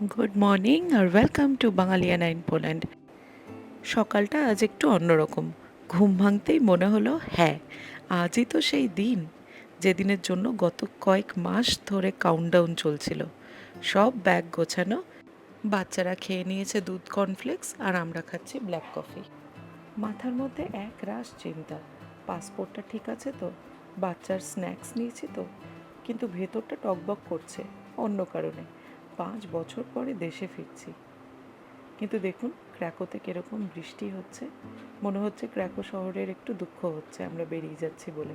Good morning R welcome to Bangaliyana in Poland সকালটা আজ একটু অন্যরকম। ঘুম ভাঙতেই মনে হলো হ্যাঁ আজই তো সেই দিন। যেদিনের জন্য গত কয়েক মাস ধরে কাউন্টডাউন চলছিল। সব ব্যাগ গোছানো, বাচ্চারা খেয়ে নিয়েছে দুধ কর্নফ্লেক্স আর আমরা খাচ্ছি ব্ল্যাক কফি মাথার মধ্যে এক রাশ চিন্তা। পাসপোর্টটা ঠিক আছে তো? বাচ্চার স্ন্যাক্স নিয়েছি তো? কিন্তু ভেতরটা টকবক করছে, অন্য কারণে। পাঁচ বছর পরে দেশে ফিরছি। কিন্তু দেখুন, ক্র্যাকোতে কীরকম বৃষ্টি হচ্ছে। মনে হচ্ছে ক্র্যাকো শহরের একটু দুঃখ হচ্ছে, আমরা বেরিয়ে যাচ্ছি বলে।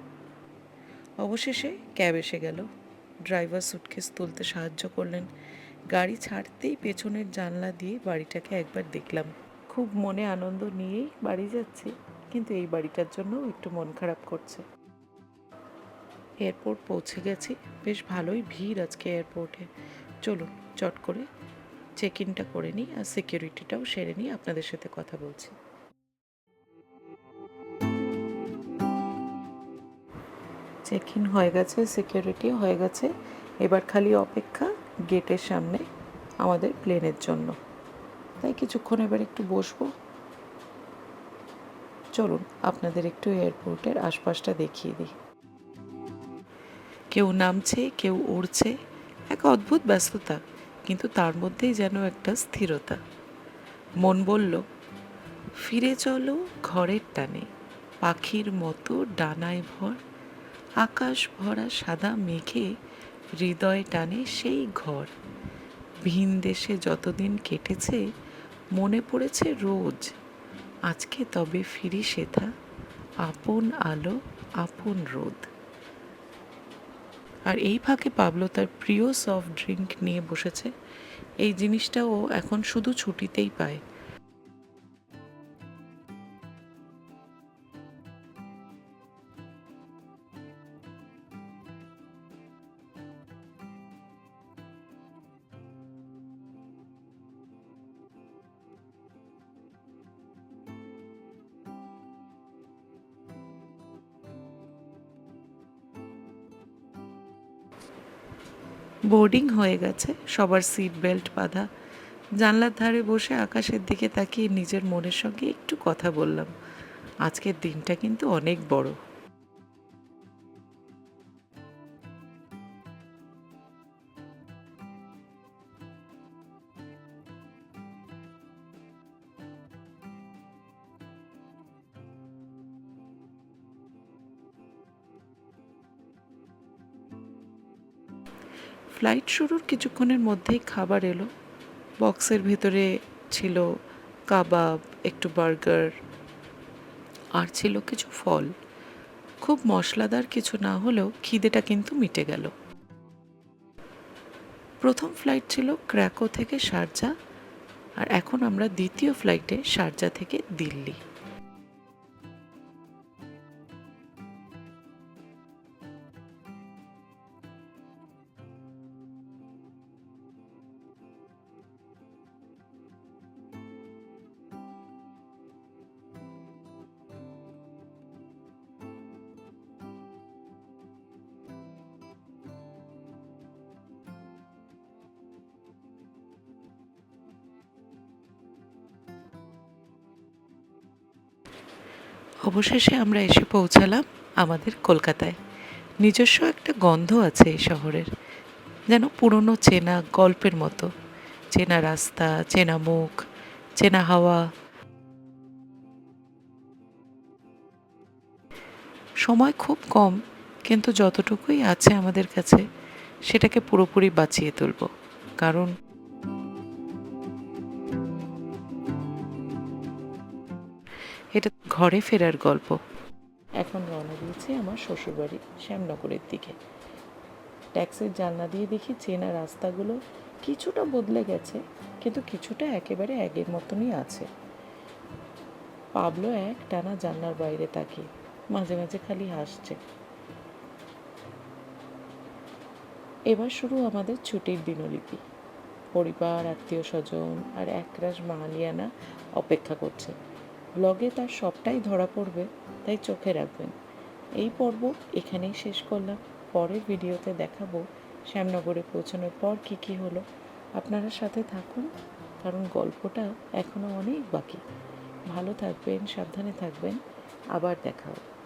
অবশেষে ক্যাব এসে গেল। ড্রাইভার সুটকেস তুলতে সাহায্য করলেন। গাড়ি ছাড়তেই পেছনের জানলা দিয়ে বাড়িটাকে একবার দেখলাম। খুব মনে আনন্দ নিয়েই বাড়ি যাচ্ছি, কিন্তু এই বাড়িটার জন্য একটু মন খারাপ করছে। এয়ারপোর্ট পৌঁছে গেছি। বেশ ভালোই ভিড় আজকে এয়ারপোর্টে। চলুন চট করে চেক ইনটা করে নিই আর সিকিউরিটিটাও সেরে নিই আপনাদের সাথে কথা বলছি। চেক ইন হয়ে গেছে সিকিউরিটি হয়ে গেছে। এবার খালি অপেক্ষা গেটের সামনে আমাদের প্লেনের জন্য। তাই কিছুক্ষণ এবার একটু বসবো। চলুন, আপনাদের একটু এয়ারপোর্টের আশপাশটা দেখিয়ে দিই। কেউ নামছে, কেউ উড়ছে। এক অদ্ভুত ব্যস্ততা। কিন্তু তার মধ্যেই যেন একটা স্থিরতা। মন বলল, ফিরে চলো ঘরের টানে। পাখির মতো ডানায় ভর, আকাশ ভরা সাদা মেঘে হৃদয় টানে সেই ঘর। ভিন দেশে যতদিন কেটেছে, মনে পড়েছে রোজ। আজকে তবে ফিরি সেথা, আপন আলো, আপন রোদ। আর এই ফাঁকে পাবলো তার প্রিয় সফট ড্রিঙ্ক নিয়ে বসেছে। এই জিনিসটা ও এখন শুধু ছুটিতেই পায়। বোর্ডিং হয়ে গেছে, সবার সিট বেল্ট বাঁধা। জানলার ধারে বসে আকাশের দিকে তাকিয়ে নিজের মনের সঙ্গে একটু কথা বললাম। আজকের দিনটা কিন্তু অনেক বড়। ফ্লাইট শুরুর কিছুক্ষণের মধ্যেই খাবার এলো। বক্সের ভেতরে ছিল কাবাব, একটু বার্গার, আর ছিল কিছু ফল। খুব মশলাদার কিছু না হলেও খিদেটা কিন্তু মিটে গেল। প্রথম ফ্লাইট ছিল ক্র্যাকো থেকে শারজা আর এখন আমরা দ্বিতীয় ফ্লাইটে শারজা থেকে দিল্লি। অবশেষে আমরা এসে পৌঁছালাম আমাদের কলকাতায়। নিজস্ব একটা গন্ধ আছে এই শহরের, যেন পুরনো চেনা গল্পের মতো। চেনা রাস্তা, চেনা মুখ, চেনা হাওয়া। সময় খুব কম, কিন্তু যতটুকুই আছে আমাদের কাছে, সেটাকে পুরোপুরি বাঁচিয়ে তুলব। কারণ এটা ঘরে ফেরার গল্প। এখন রওনা দিয়েছি আমার শ্বশুরবাড়ি শ্যামনগরের দিকে। ট্যাক্সির জানলা দিয়ে দেখি চেনা রাস্তাগুলো কিছুটা বদলে গেছে, কিন্তু কিছুটা একেবারে আগের মতনই আছে। পাবলো এক টানা জানলার বাইরে তাকিয়ে, মাঝে মাঝে খালি হাসছে। এবার শুরু আমাদের ছুটির দিনলিপি। পরিবার আত্মীয় স্বজন আর একরাশ বাঙালিয়ানা অপেক্ষা করছে। ব্লগে তার সবটাই ধরা পড়বে, তাই চোখে রাখবেন। এই পর্ব এখানেই শেষ করলাম। পরের ভিডিওতে দেখাবো শ্যামনগরে পৌঁছানোর পর কী কী হলো। আপনারা সাথে থাকুন, কারণ গল্পটা এখনও অনেক বাকি। ভালো থাকবেন, সাবধানে থাকবেন। আবার দেখা হবে।